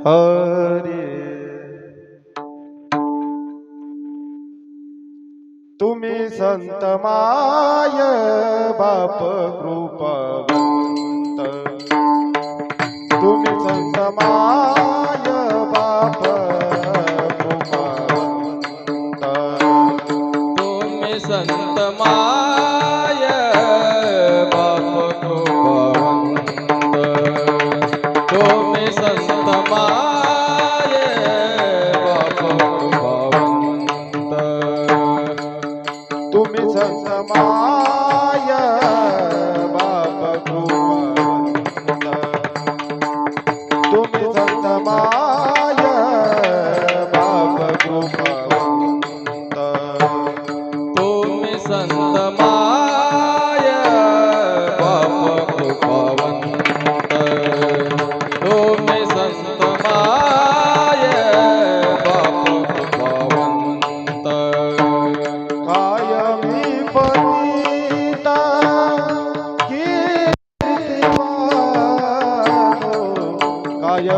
हरे। तुम्ही संत माय बाप कृपवंत। तुम्ही संत माय बाप कृपवंत। तुम्ही संत माय Mom.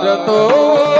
भारतो